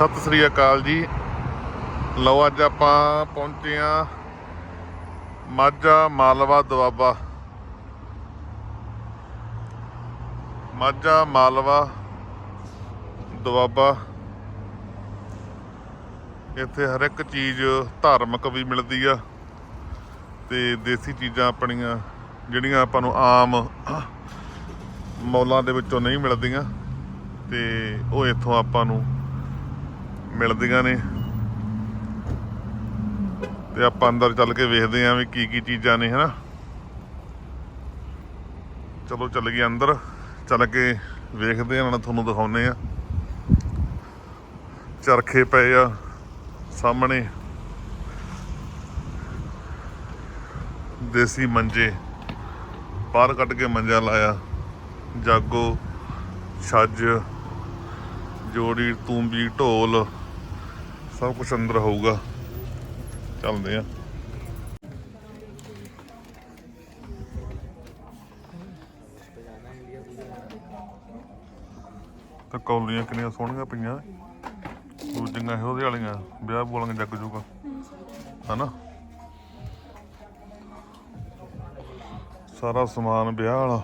ਸਤਿ ਸ੍ਰੀ ਅਕਾਲ ਜੀ। ਲਓ, ਅੱਜ ਆਪਾਂ ਪਹੁੰਚੇ ਆ ਮਾਝਾ ਮਾਲਵਾ ਦੁਆਬਾ। ਮਾਝਾ ਮਾਲਵਾ ਦੁਆਬਾ। ਇੱਥੇ ਹਰ ਇੱਕ ਚੀਜ਼ ਧਾਰਮਿਕ ਵੀ ਮਿਲਦੀ ਆ ਤੇ ਦੇਸੀ ਚੀਜ਼ਾਂ ਆਪਣੀਆਂ ਜਿਹੜੀਆਂ ਆਪਾਂ ਨੂੰ ਆਮ ਮੌਲਾਂ ਦੇ ਵਿੱਚੋਂ ਨਹੀਂ ਮਿਲਦੀਆਂ ਤੇ ਉਹ ਇੱਥੋਂ ਆਪਾਂ ਨੂੰ ਮਿਲਦੀਆਂ ਨੇ। ਤੇ ਆਪਾਂ ਅੰਦਰ ਚੱਲ ਕੇ ਵੇਖਦੇ ਆਂ ਵੀ ਕੀ ਕੀ ਚੀਜ਼ਾਂ ਨੇ, ਹਨਾ। ਚਲੋ ਚੱਲ ਗਏ ਅੰਦਰ। ਚੱਲ ਕੇ ਵੇਖਦੇ ਆਂ, ਨਾਲ ਤੁਹਾਨੂੰ ਦਿਖਾਉਨੇ ਆ। ਚਰਖੇ ਪਏ ਆ ਸਾਹਮਣੇ। ਦੇਸੀ ਮੰਜੇ। ਬਾਹਰ ਕੱਢ ਕੇ ਮੰਜਾ ਲਾਇਆ। ਜਾਗੋ, ਛੱਜ, ਜੋੜੀ, ਤੂੰਬੀ, ਢੋਲ। ਸਭ ਕੁਝ ਅੰਦਰ ਹੋਊਗਾ। ਚੱਲਦੇ ਆ। ਤਾਂ ਕੌਲੀਆਂ ਕਿੰਨੀਆਂ ਸੋਹਣੀਆਂ ਪਈਆਂ। ਦੂਜੀਆਂ ਇਹੋ ਜਿਹੇ ਵਾਲੀਆਂ, ਵਿਆਹ ਬੋਲਾਂਗੇ ਜੱਗ ਜੂਗਾ। ਹਨਾ? ਸਾਰਾ ਸਮਾਨ ਵਿਆਹ ਵਾਲਾ,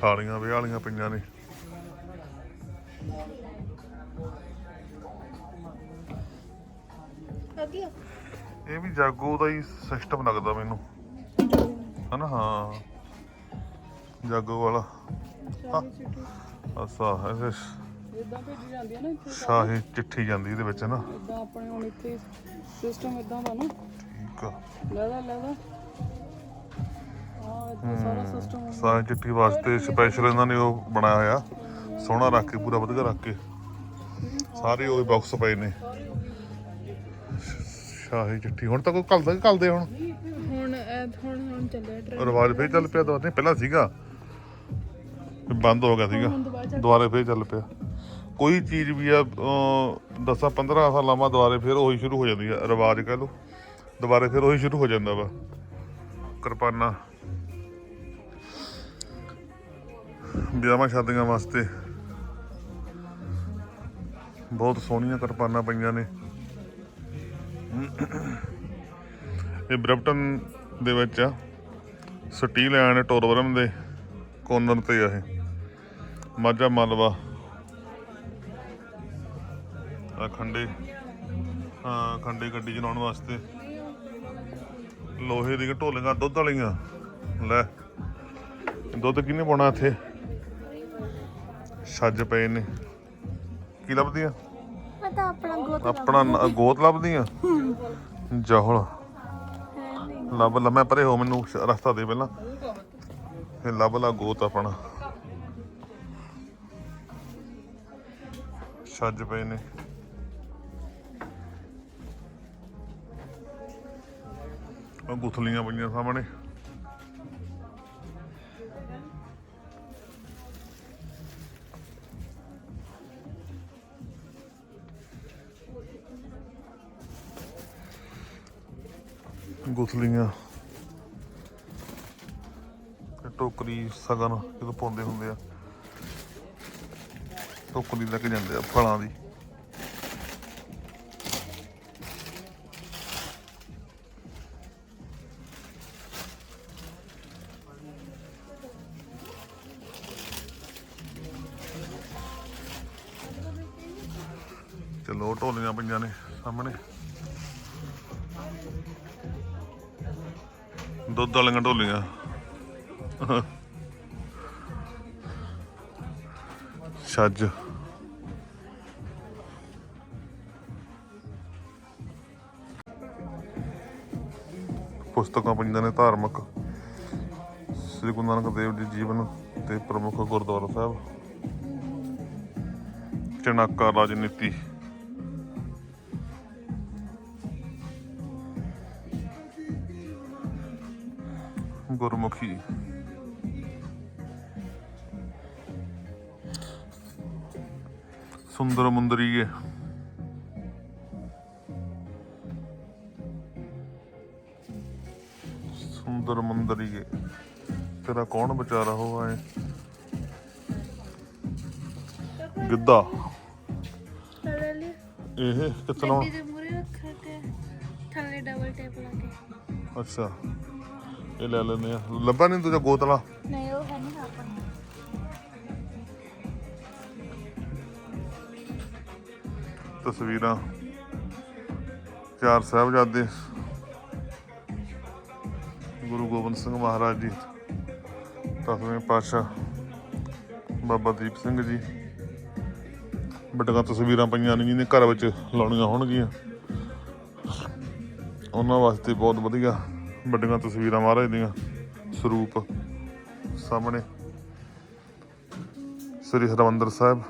ਥਾਲੀਆਂ ਵਿਆਹ ਵਾਲੀਆਂ ਪਈਆਂ ਨੇ। ਜਾਗੋ ਦਾ ਹੀ ਸਿਸਟਮ ਲੱਗਦਾ ਮੈਨੂੰ। ਹਨਾ? ਹਾਂ। ਜਾਗੋ ਵਾਲਾ। ਅਸਾ ਇਹ ਇਦਾਂ ਭੇਜੀ ਜਾਂਦੀ ਹੈ ਨਾ ਇੱਥੇ ਸ਼ਾਹੀ ਚਿੱਠੀ ਜਾਂਦੀ ਇਹਦੇ ਵਿੱਚ ਨਾ। ਇਦਾਂ ਆਪਣੇ ਹੁਣ ਇੱਥੇ ਸਿਸਟਮ ਇਦਾਂ ਦਾ ਨਾ। ਠੀਕ ਆ। ਲੈਦਾ ਲੈਦਾ ਹਾਂ। ਇਦਾਂ ਸਾਰਾ ਸਿਸਟਮ ਸਾਰੀ ਚਿੱਠੀ ਵਾਸਤੇ ਸਪੈਸ਼ਲ ਇਹਨਾਂ ਨੇ ਉਹ ਬਣਾਇਆ ਹੋਇਆ ਸੋਹਣਾ ਰੱਖ ਕੇ ਪੂਰਾ ਵਧੀਆ ਰੱਖ ਕੇ। ਸਾਰੇ ਉਹ ਬਾਕਸ ਪਏ ਨੇ। ਸ਼ਾਹੀ ਚਿੱਠੀ। ਹੁਣ ਤਾਂ ਕੋਈ ਘਲਦਾ ਘਲਦੇ ਹੁਣ? ਹੁਣ ਇਹ ਹੁਣ ਹੁਣ ਚੱਲਿਆ ਟ੍ਰੈਂਡ ਰਿਵਾਜ ਫੇਰ ਚੱਲ ਪਿਆ ਦੁਬਾਰਾ। ਨਹੀਂ ਪਹਿਲਾਂ ਸੀਗਾ। ਬੰਦ ਹੋ ਗਿਆ ਸੀਗਾ। ਹੁਣ ਦੁਬਾਰਾ ਚੱਲ- ਦੁਬਾਰੇ ਫੇਰ ਚੱਲ ਪਿਆ। ਕੋਈ ਚੀਜ਼ ਵੀ ਆ 10 15 ਸਾਲਾਂ ਬਾਅਦ ਦੁਬਾਰੇ ਫੇਰ ਉਹੀ ਸ਼ੁਰੂ ਹੋ ਜਾਂਦੀ ਆ। ਰਿਵਾਜ ਕਹਿ ਲਓ। ਦੁਬਾਰੇ ਫੇਰ ਉਹੀ ਸ਼ੁਰੂ ਹੋ ਜਾਂਦਾ ਵਾ। ਕਿਰਪਾਨਾਂ। ਵਿਆਹਾਂ ਸ਼ਾਦੀਆਂ ਵਾਸਤੇ। ਬਹੁਤ ਸੋਹਣੀਆਂ ਕਿਰਪਾਨਾਂ ਪਈਆਂ ਨੇ। ਇਹ ਬ੍ਰੈਂਪਟਨ ਦੇ ਵਿੱਚ ਆ। ਸਟੀਲ ਐਂਡ ਟੋਰਵਰਮ ਦੇ ਕੋਨਰ ਤੇ ਆ ਇਹ। ਮਾਝਾ ਮਾਲਵਾ। ਆ ਖੰਡੇ। ਹਾਂ ਖੰਡੇ ਗੱਡੀ ਚਲਾਉਣ ਵਾਸਤੇ। ਲੋਹੇ ਦੀਆਂ ਢੋਲੀਆਂ, ਦੁੱਧ ਵਾਲੀਆਂ। ਲੈ, ਦੁੱਧ ਕਿੰਨੇ ਪਾਉਣਾ ਇੱਥੇ? ਛੱਜ ਪਏ ਨੇ। ਕੀ ਲੱਭਦੀਆਂ? ਆਪਣਾ ਗੋਤ ਆਪਣਾ ਨ- ਗੋਤ ਲੱਭਦੀਆਂ? ਜਹਲ। ਲੱਭ ਲੈ ਮੈਂ ਪਰੇ ਹੋ ਮੈਨੂੰ ਸ਼- ਰਸਤਾ ਦੇ ਪਹਿਲਾਂ। ਇਹ ਲੱਭ ਲਾ ਗੋਤ ਆਪਣਾ। ਛੱਜ ਪਏ ਨੇ। ਉਹ ਗੁਥਲੀਆਂ ਪਈਆਂ ਸਾਹਮਣੇ। ਗੁਥਲੀਆਂ। ਤੇ ਟੋਕਰੀ ਸਗਨ ਜਦੋਂ ਪਾਉਂਦੇ ਹੁੰਦੇ ਆ। ਟੋਕਰੀ ਲੈ ਕੇ ਜਾਂਦੇ ਆ ਫਲਾਂ ਦੀ। ਚਲੋ ਢੋਲੀਆਂ ਪਈਆਂ ਨੇ ਸਾਹਮਣੇ। ਦੁੱਧ ਵਾਲੀਆਂ ਢੋਲੀਆਂ। ਛੱਜ। ਪੁਸਤਕਾਂ ਪੰਜਾਂ ਨੇ ਧਾਰਮਿਕ। ਸ੍ਰੀ ਗੁਰੂ ਨਾਨਕ ਦੇਵ ਜੀ ਜੀਵਨ ਤੇ ਪ੍ਰਮੁੱਖ ਗੁਰਦੁਆਰਾ ਸਾਹਿਬ। ਚਨਾਕਾ ਰਾਜਨੀਤੀ। ਗੁਰਮੁਖੀ ਸੁੰਦਰ ਮੁੰਦਰੀਏ ਸੁੰਦਰ ਮੁੰਦਰੀਏ ਤੇਰਾ ਕੌਣ ਵਿਚਾਰਾ ਹੋ ਆਏ ਗਿੱਧਾ ਲੈ ਲਈ ਇਹ ਕਿੱਥੇ ਲਾਉਣ ਗੱਡੀ ਦੇ ਮੂਰੇ ਰੱਖ ਕੇ ਥੱਲੇ ਡਬਲ ਟੇਪ ਲਾ ਕੇ ਅੱਛਾ ਇਹ ਲੈ ਲੈਂਦੇ ਆ। ਲੱਭਾ ਨਹੀਂ ਦੂਜਾ ਗੋਤਲਾ? ਨਹੀਂ ਉਹ ਹੈ ਨਹੀਂ ਆਪਣਾ। ਤਸਵੀਰਾਂ। ਚਾਰ ਸਾਹਿਬਜ਼ਾਦੇ। ਗੁਰੂ ਗੋਬਿੰਦ ਸਿੰਘ ਮਹਾਰਾਜ ਜੀ ਦਸਵੇਂ ਪਾਤਸ਼ਾਹ ਬਾਬਾ ਦੀਪ ਸਿੰਘ ਜੀ। ਵੱਡੀਆਂ ਤਸਵੀਰਾਂ ਪਈਆਂ ਨੇ ਜਿਹਨੇ ਘਰ ਵਿੱਚ ਲਾਉਣੀਆਂ ਹੋਣਗੀਆਂ। ਉਹਨਾਂ ਵਾਸਤੇ ਬਹੁਤ ਵਧੀਆ। ਵੱਡੀਆਂ ਤਸਵੀਰਾਂ ਮਹਾਰਾਜ ਦੀਆਂ, ਸਰੂਪ ਸਾਹਮਣੇ। ਸ੍ਰੀ ਹਰਿਮੰਦਰ ਸਾਹਿਬ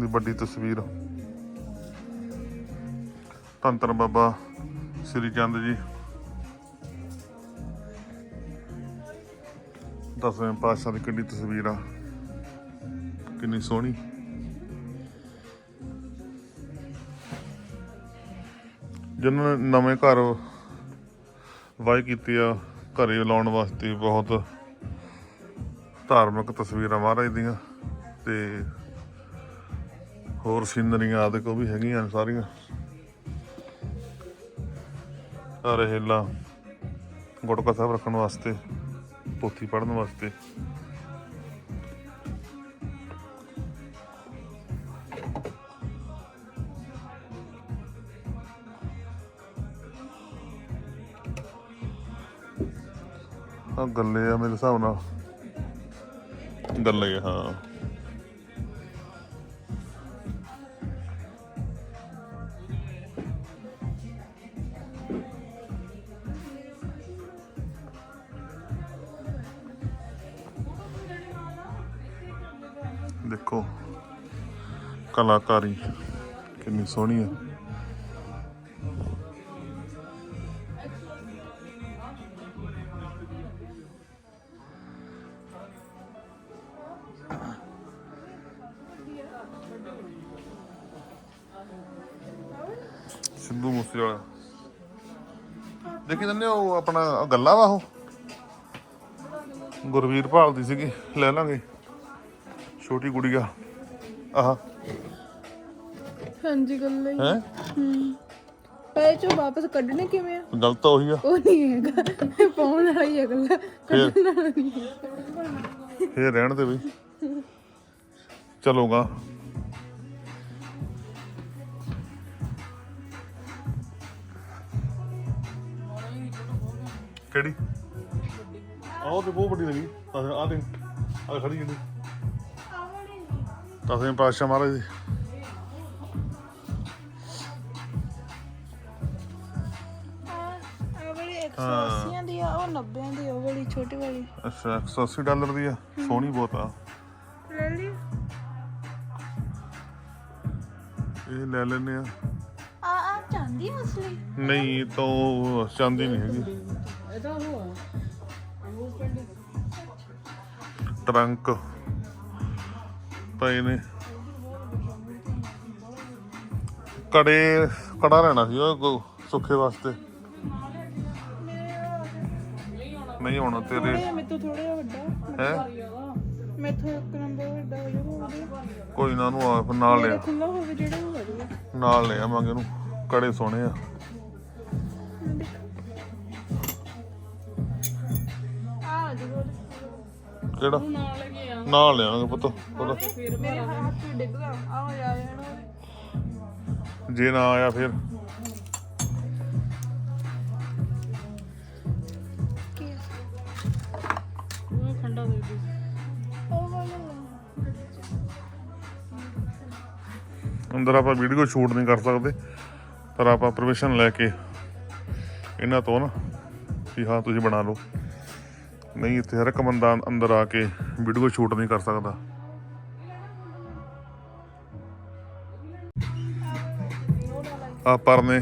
ਦੀ ਵੱਡੀ ਤਸਵੀਰ। ਧੰਨ ਧੰਨ ਬਾਬਾ ਸ੍ਰੀ ਚੰਦ ਜੀ। ਦਸਵੇਂ ਪਾਤਸ਼ਾਹ ਦੀ ਕਿੰਨੀ ਤਸਵੀਰ ਆ, ਕਿੰਨੀ ਸੋਹਣੀ। ਜਿਨ੍ਹਾਂ ਨੇ ਨਵੇਂ ਘਰ ਵਾਈ ਕੀਤੀ ਆ ਘਰੇ ਲਾਉਣ ਵਾਸਤੇ ਬਹੁਤ ਧਾਰਮਿਕ ਤਸਵੀਰਾਂ ਮਹਾਰਾਜ ਦੀਆਂ ਤੇ ਹੋਰ ਸੀਨਰੀਆਂ ਆਦਿ ਕੋ ਵੀ ਹੈਗੀਆਂ ਨੇ ਸਾਰੀਆਂ। ਆ ਰਹੇਲਾ ਗੁਟਕਾ ਸਾਹਿਬ ਰੱਖਣ ਵਾਸਤੇ, ਪੋਥੀ ਪੜਨ ਵਾਸਤੇ। ਆ ਗੱਲੇ ਆ ਮੇਰੇ ਹਿਸਾਬ ਨਾਲ। ਗੱਲੇ ਆ, ਹਾਂ। ਦੇਖੋ ਕਲਾਕਾਰੀ ਕਿੰਨੀ ਸੋਹਣੀ ਹੈ ਉਹ ਗੱਲਾਂ ਵਾ ਉਹ? ਗੁਰਵੀਰ ਭਾਲਦੀ ਸੀਗੀ ਲੈ ਲਾਂਗੇ। ਛੋਟੀ ਗੁੜੀਆ ਆਹ। ਹਾਂਜੀ ਗੱਲ ਹੈ? ਹੈ। ਪੈ ਚੋ ਵਾਪਸ ਕੱਢਣੇ ਕਿਵੇਂ ਆ? ਗਲਤ ਤਾਂ ਉਹੀ ਆ। ਉਹ ਨਹੀਂ ਹੈਗਾ। ਪਾਉਣ ਵਾਲਾ ਹੀ ਹੈ ਗੱਲਾਂ। ਕੱਢਣ ਵਾਲਾ ਨਹੀਂ ਹੈ ਫੇਰ ਰਹਿਣ ਦੇ ਬਈ। ਚਲੋਗਾ। ਕਿਹੜੀ? ਆਹ ਤੇ ਬਹੁਤ ਵੱਡੀ ਲੱਗੀ। ਆਹ ਆ ਦੇ ਆ ਖੜੀ ਜਿਹੜੀ। ਦਸਵੇਂ ਪਾਤਸ਼ਾਹ ਮਹਾਰਾਜ ਦੀ। ਆ ਵਾਲੀ 180 ਦੀ ਆ ਉਹ 90 ਦੀ ਉਹ ਵਾਲੀ ਛੋਟੀ ਵਾਲੀ। ਅੱਛਾ 180 ਡਾਲਰ ਦੀ ਆ। ਸੋਹਣੀ ਬਹੁਤ ਆ। ਲੈ ਲਈ। ਇਹ ਲੈ ਲੈਨੇ ਆ। ਆ ਆ ਚਾਂਦੀ ਮਸਲੀ ਨਹੀਂ ਤਾਂ ਉਹ ਚਾਂਦੀ ਨਹੀਂ ਹੈਗੀ। ਇਹਦਾ ਉਹ ਆ ਟਰੰਕ ਪਏ ਨੇ। ਕੜੇ ਕੜਾ ਲੈਣਾ ਸੀ ਉਹ ਕੋ- ਸੁੱਖੇ ਵਾਸਤੇ। ਨਹੀਂ ਹੋਣਾ ਤੇਰੇ ਤੋਂ ਥੋੜਾ ਵੱਡਾ। ਹੈ? ਮੈਥੋਂ ਇੱਕ ਨੰਬਰ ਵੱਡਾ ਹੋ ਜਾਊਗਾ ਕੋਈ ਨਾ ਨੂੰ ਆ ਫਿਰ ਨਾਲ ਲਿਆ ਖੁੱਲਾ ਹੋਵੇ ਜਿਹੜਾ ਉਹ ਵਧੀਆ ਨਾਲ ਲੈ ਆਵਾਂਗੇ ਉਹਨੂੰ। ਕੜੇ ਸੋਹਣੇ ਆ। ਕਿਹੜਾ? ਨਾਲ ਲੈ ਆ। ਨਾਲ ਪੁੱਤ ਉਹਦਾ ਮੇਰੇ ਹੱਥ ਤੋਂ ਡਿੱਗਦਾ ਆ ਹੋ ਜਾ ਨਾ। ਆਇਆ ਫਿਰ। ਉਹ ਅੰਦਰ ਆਪਾਂ ਵੀਡੀਓ ਸ਼ੂਟ ਨਹੀਂ ਕਰ ਸਕਦੇ ਪਰ ਆਪਾਂ ਪਰਮਿਸ਼ਨ ਲੈ ਕੇ ਇਹਨਾਂ ਤੋਂ ਨਾ ਵੀ ਹਾਂ ਤੁਸੀਂ ਬਣਾ ਲਓ। ਨਹੀਂ ਇੱਥੇ ਹਰ ਇੱਕ ਬੰਦਾ ਅੰਦਰ ਆ ਕੇ ਵੀਡੀਓ ਸ਼ੂਟ ਨਹੀਂ ਕਰ ਸਕਦਾ। ਆ ਪਰਨੇ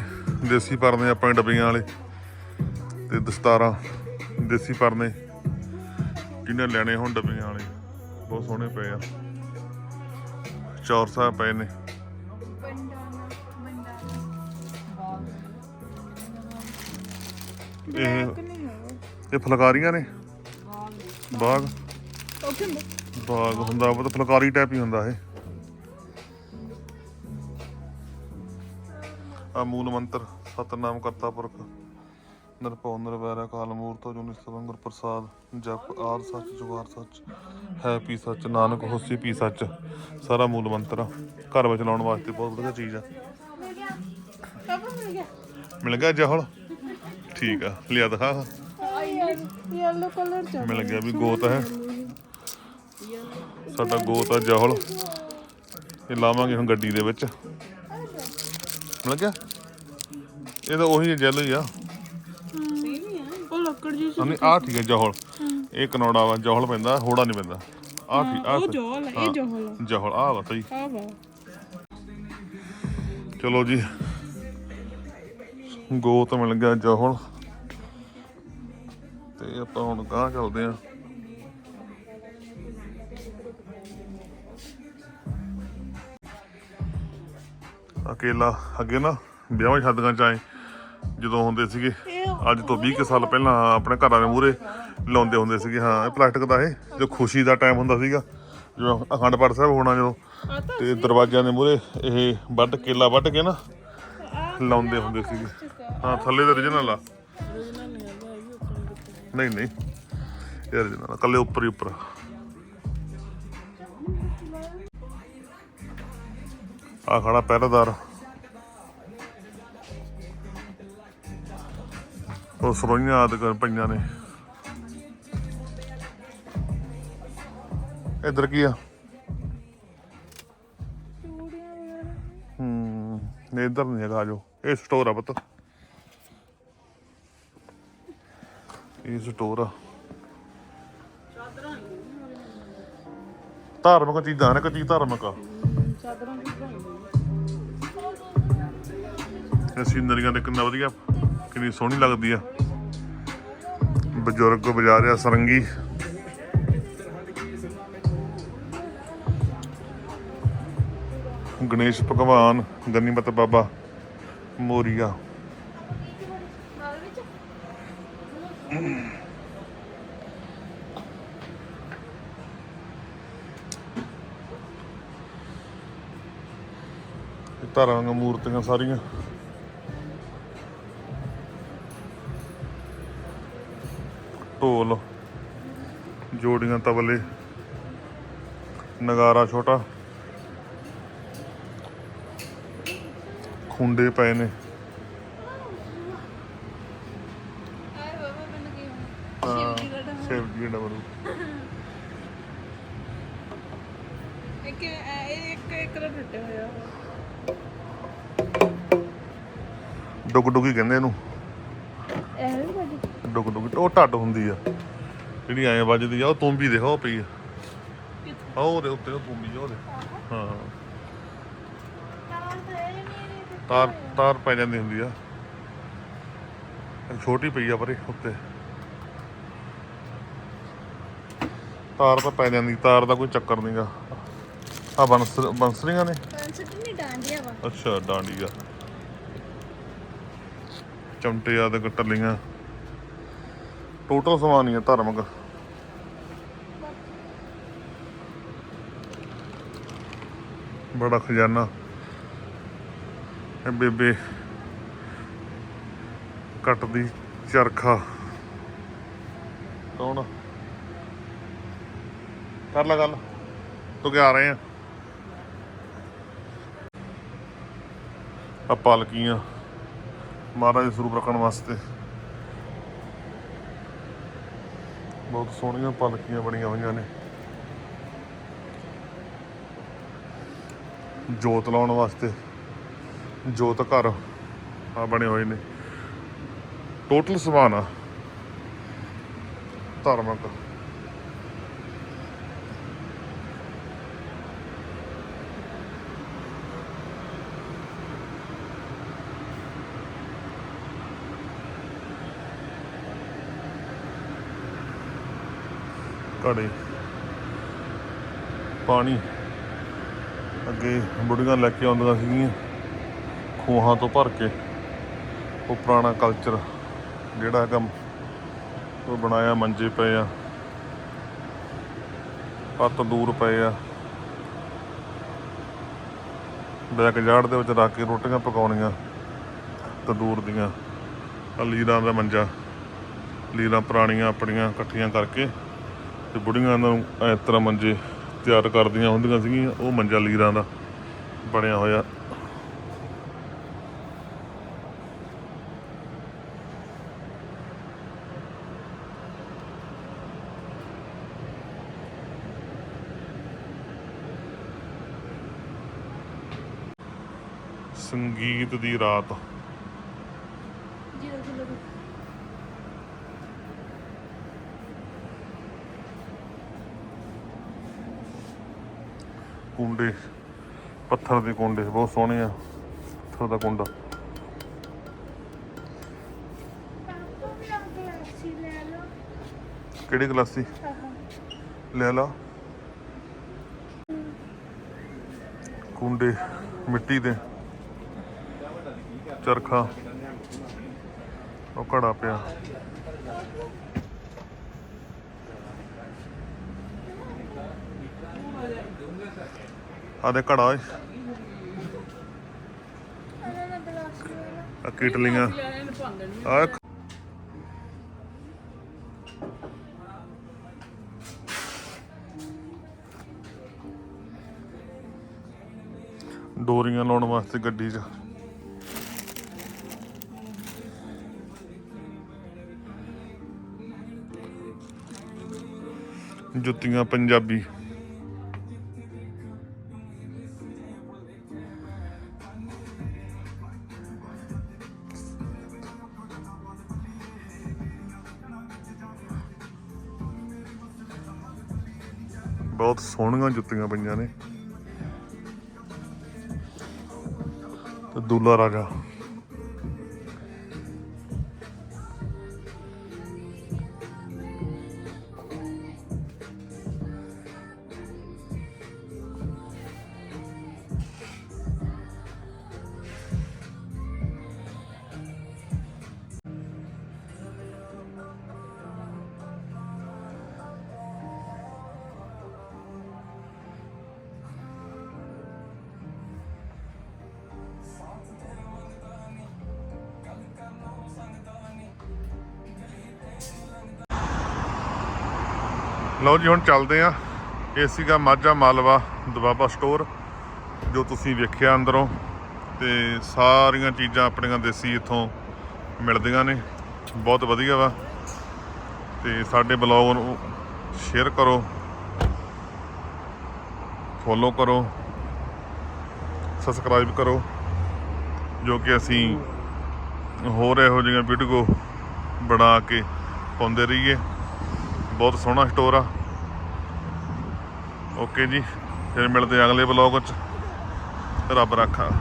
ਦੇਸੀ ਪਰਨੇ ਆਪਣੇ ਡੱਬੀਆਂ ਵਾਲੇ ਤੇ ਦਸਤਾਰਾਂ ਦੇਸੀ ਪਰਨੇ ਜਿਹਨੇ ਲੈਣੇ ਹੁਣ ਡੱਬੀਆਂ ਵਾਲੇ? ਬਹੁਤ ਸੋਹਣੇ ਪਏ ਆ। ਚੌਰ ਸਾਹਿਬ ਪਏ ਨੇ। ਇਹ ਇਹ ਫੁਲਕਾਰੀਆਂ ਨੇ? ਬਾਗ। ਬਾਗ ਹੁੰਦਾ ਉਹ ਤਾਂ ਫੁਲਕਾਰੀ ਟਾਈਪ ਹੀ ਹੁੰਦਾ ਇਹ। ਆ ਮੂਲ ਮੰਤਰ ਸਤਨਾਮ ਕਰਤਾ ਪੁਰਖ। ਨਿਰਭਉ ਨਿਰਵੈਰ ਅਕਾਲ ਮੂਰਤਿ ਜੁਨੀ ਸਵੰਗਰ ਪ੍ਰਸਾਦ ਜਪ ਆਰ ਸੱਚ ਜੁਗਾਰ ਸੱਚ। ਹੈ ਪੀ ਸੱਚ ਨਾਨਕ ਹੋਸੀ ਪੀ ਸੱਚ। ਸਾਰਾ ਮੂਲ ਮੰਤਰ ਆ ਘਰ ਵਿੱਚ ਲਾਉਣ ਵਾਸਤੇ ਬਹੁਤ ਵਧੀਆ ਚੀਜ਼ ਆ। ਪਾਪਾ ਮਿਲ ਗਿਆ। ਮਿਲ ਗਿਆ ਜਹਲ? ਠੀਕ ਆ ਲਿਆ ਦਿਖਾ। ਯੈਲੋ ਕਲਰ ਚ ਮਿਲ ਗਿਆ ਵੀ ਗੋਤ ਹੈ? ਸਾਡਾ ਗੋਤ ਆ ਜਹਲ। ਇਹ ਲਾਵਾਂਗੇ ਹੁਣ ਗੱਡੀ ਦੇ ਵਿੱਚ। ਮਿਲ ਗਿਆ ਇਹ ਤਾਂ ਉਹੀ ਜੈਲੋ ਹੀ ਆ। ਉਹ ਲੱਕੜ ਜੀ ਨਹੀਂ ਆ ਠੀਕ ਹੈ ਜਹਲ। ਇਹ ਕਨੌੜਾ ਵਾ ਜਹਲ ਪੈਂਦਾ ਹੋੜਾ ਨਹੀਂ ਪੈਂਦਾ। ਆ ਠੀਕ ਆ ਉਹ ਹੈ ਇਹ ਆ। ਜਹਲ ਆ ਵਾ ਸਹੀ। ਆ ਵਾ। ਚਲੋ ਜੀ। ਗੋਤ ਮਿਲ ਗਿਆ ਜਹਲ। ਤੇ ਆਪਾਂ ਹੁਣ ਗਾਂ ਚੱਲਦੇ ਆਂ। ਅਕੇਲਾ ਅੱਗੇ ਨਾ ਵਿਆਹਾਂ ਸ਼ਾਦੀਆਂ ਚ ਆਏ ਜਦੋਂ ਹੁੰਦੇ ਸੀਗੇ। ਅੱਜ ਤੋਂ 20 ਕੁ ਸਾਲ ਪਹਿਲਾਂ ਆਪਣੇ ਘਰਾਂ ਦੇ ਮੂਹਰੇ ਲਾਉਂਦੇ ਹੁੰਦੇ ਸੀਗੇ ਹਾਂ ਇਹ ਪਲਾਸਟਿਕ ਦਾ ਇਹ ਜੋ ਖੁਸ਼ੀ ਦਾ ਟਾਈਮ ਹੁੰਦਾ ਸੀਗਾ ਜਿਵੇਂ ਅਖੰਡ ਪਾਠ ਸਾਹਿਬ ਹੋਣਾ ਜਦੋਂ ਤਾਂ ਦਰਵਾਜ਼ਿਆਂ ਦੇ ਮੂਹਰੇ ਇਹ ਵੱਢ ਕੇਲਾ ਵੱਢ ਕੇ ਨਾ ਲਾਉਂਦੇ ਹੁੰਦੇ ਸੀਗੇ। ਹਾਂ ਥੱਲੇ ਤੇ origignal ਆ। ਨਹੀਂ ਨਹੀਂ। origignal ਆ ਕੱਲੇ ਉੱਪਰ ਹੀ ਉੱਪਰ। ਆ ਖੜਾ ਪਹਿਰੇਦਾਰ। ਉਹ ਸਰੋਈਆਂ ਆਦਿ ਕਰ ਪਈਆਂ ਨੇ। ਇੱਧਰ ਕੀ ਆ? ਹੂੰ ਨਹੀਂ ਇੱਧਰ ਨਹੀਂ ਹੈਗਾ ਆਜੋ ਇਹ ਸਟੋਰ ਆ ਪੁੱਤ। ਇਹ ਸਟੋਰ ਆ। ਧਾਰਮਿਕ ਚੀਜ਼ਾਂ ਨੇ ਕਿ ਚੀਜ਼ ਧਾਰਮਿਕ ਆ। ਇਹ ਸੀਨਰੀਆਂ ਦੇ ਕਿੰਨਾ ਵਧੀਆ, ਕਿੰਨੀ ਸੋਹਣੀ ਲੱਗਦੀ ਆ। ਬਜ਼ੁਰਗ ਵਜਾ ਰਿਹਾ ਸਰੰਗੀ। ਗਣੇਸ਼ ਭਗਵਾਨ, ਗਨੀਮਤ ਬਾਬਾ ਮੋਰੀਆ। ਇਹ ਧਾਰਮਿਕ ਮੂਰਤੀਆਂ ਸਾਰੀਆਂ। ਢੋਲ ਜੋੜੀਆਂ ਤਬਲੇ ਨਗਾਰਾ ਛੋਟਾ। ਖੁੰਡੇ ਪਏ ਨੇ ਆਏ ਬਾਬਾ ਮੈਨੂੰ ਕੀ ਹੋਣਾ ਸ਼ਿਵ ਜੀ ਦਾ ਜੀ ਡਬਰੂ ਇੱਕ ਇਹ ਇੱਕ ਇੱਕ ਦਾ ਟੁੱਟਿਆ ਹੋਇਆ ਡੁਗ ਡੁਗੀ ਕਹਿੰਦੇ ਇਹਨੂੰ। ਇਹ ਵੀ ਬਾਜੀ ਡੁਗ ਡੁਗ ਉਹ ਢੱਡ ਹੁੰਦੀ ਆ। ਜਿਹੜੀ ਐਂ ਵੱਜਦੀ ਆ ਉਹ ਤੁੰਬੀ ਦੇਖੋ ਉਹ ਪਈ ਆ। ਆਹ ਉਹਦੇ ਉੱਤੇ ਉਹ ਤੁੰਬੀ ਆ ਉਹਦੇ। ਹਾਂ। ਤਾਰ ਤਾਂ ਤਾਰ ਪੈ ਜਾਂਦੀ ਹੁੰਦੀ ਆ। ਛੋਟੀ ਪਈ ਆ ਪਰੇ ਉੱਤੇ। ਤਾਰ ਤਾਂ ਪੈ ਜਾਂਦੀ ਤਾਰ ਦਾ ਕੋਈ ਚੱਕਰ ਨਹੀਂਗਾ ਆ ਬੰਸ ਬੰਸਰੀਆਂ ਨੇ? ਪੰਸਟ ਨਹੀਂ ਡਾਂਡੀਆਂ ਵਾ। ਅੱਛਾ ਡਾਂਡੀਆਂ ਚਮਟੇ ਆ ਤੇ ਟੱਲੀਆਂ ਟੋਟਲ ਸਮਾਨ ਹੀ ਆ ਧਾਰਮਿਕ। ਬੜਾ ਖਜ਼ਾਨਾ। ਇਹ ਬੇਬੇ ਕੱਟਦੀ ਚਰਖਾ। ਕੌਣ ਕਰ ਲੈ ਗੱਲ। ਤੂੰ ਕਿ ਆ ਰਹੇ ਆ? ਆ ਪਾਲਕੀਆਂ। ਮਹਾਰਾਜ ਦੇ ਸਰੂਪ ਰੱਖਣ ਵਾਸਤੇ। ਬਹੁਤ ਸੋਹਣੀਆਂ ਪਾਲਕੀਆਂ ਬਣੀਆਂ ਹੋਈਆਂ ਨੇ। ਜੋਤ ਲਾਉਣ ਵਾਸਤੇ। ਜੋਤ ਘਰ ਆ ਬਣੇ ਹੋਏ ਨੇ। ਟੋਟਲ ਸਮਾਨ ਆ। ਧਾਰਮਿਕ। ਘੜੇ। ਪਾਣੀ। ਅੱਗੇ ਬੁੜੀਆਂ ਲੈ ਕੇ ਆਉਂਦੀਆਂ ਸੀਗੀਆਂ। ਖੂਹਾਂ ਤੋਂ ਭਰ ਕੇ। ਉਹ ਪੁਰਾਣਾ ਕਲਚਰ ਜਿਹੜਾ ਹੈਗਾ ਉਹ ਬਣਾਇਆ, ਮੰਜੇ ਪਏ ਆ। ਪੱਤ ਦੂਰ ਪਏ ਆ। ਬੈਕ ਜਾੜ ਦੇ ਵਿੱਚ ਰੱਖ ਕੇ ਰੋਟੀਆਂ ਪਕਾਉਣੀਆਂ। ਤੰਦੂਰ ਦੀਆਂ। ਆਹ ਲੀਰਾਂ ਦਾ ਮੰਜਾ। ਲੀਰਾਂ ਪੁਰਾਣੀਆਂ ਆਪਣੀਆਂ ਇਕੱਠੀਆਂ ਕਰਕੇ। ਤੇ ਬੁੜੀਆਂ ਨੂੰ ਇਸ ਤਰ੍ਹਾਂ ਮੰਜੇ ਤਿਆਰ ਕਰਦੀਆਂ ਹੁੰਦੀਆਂ ਸੀਗੀਆਂ, ਉਹ ਮੰਜਾ ਲੀਰਾਂ ਦਾ ਬਣਿਆ ਹੋਇਆ। ਸੰਗੀਤ ਦੀ ਰਾਤ। ਜੀਰੋ ਜੀਰੋ ਕੁੰਡੇ, ਪੱਥਰ ਦੇ ਕੁੰਡੇ, ਬਹੁਤ ਸੋਹਣੇ ਆ, ਪੱਥਰ ਦਾ ਕੁੰਡਾ। ਕਿਹੜੀ ਗਲਾਸੀ? ਲੈ ਲਾ। ਕੁੰਡੇ, ਮਿੱਟੀ ਦੇ। ਚਰਖਾ। ਉਹ ਘੜਾ ਪਿਆ। ਆ ਦੇ ਘੜਾ ਓਏ। ਆ ਕੀਟਲੀਆਂ। ਆ ਡੋਰੀਆਂ ਲਾਉਣ ਵਾਸਤੇ ਗੱਡੀ 'ਚ। ਜੁੱਤੀਆਂ ਪੰਜਾਬੀ। ਬਹੁਤ ਸੋਹਣੀਆਂ ਜੁੱਤੀਆਂ ਪਈਆਂ ਨੇ। ਤੇ ਦੂਲਾ ਰਾਜਾ। ਲਓ ਜੀ, ਹੁਣ ਚੱਲਦੇ ਆ ਇਹ ਸੀਗਾ ਮਾਝਾ ਮਾਲਵਾ ਦਵਾਬਾ ਸਟੋਰ ਜੋ ਤੁਸੀਂ ਵੇਖਿਆ ਅੰਦਰੋਂ। ਤੇ ਸਾਰੀਆਂ ਚੀਜ਼ਾਂ ਆਪਣੀਆਂ ਦੇਸੀ ਇੱਥੋਂ ਮਿਲਦੀਆਂ ਨੇ। ਬਹੁਤ ਵਧੀਆ ਵਾ। ਤੇ ਸਾਡੇ ਬਲੌਗ ਨੂੰ ਸ਼ੇਅਰ ਕਰੋ। ਫੋਲੋ ਕਰੋ। ਸਬਸਕ੍ਰਾਈਬ ਕਰੋ। ਜੋ ਕਿ ਅਸੀਂ ਹੋਰ ਇਹੋ ਜਿਹੀਆਂ ਵੀਡੀਓ ਬਣਾ ਕੇ ਪਾਉਂਦੇ ਰਹੀਏ। ਬਹੁਤ ਸੋਹਣਾ ਸਟੋਰ ਆ। ਓਕੇ ਜੀ ਫਿਰ ਮਿਲਦੇ ਅਗਲੇ ਬਲੌਗ 'ਚ। ਰੱਬ ਰਾਖਾ।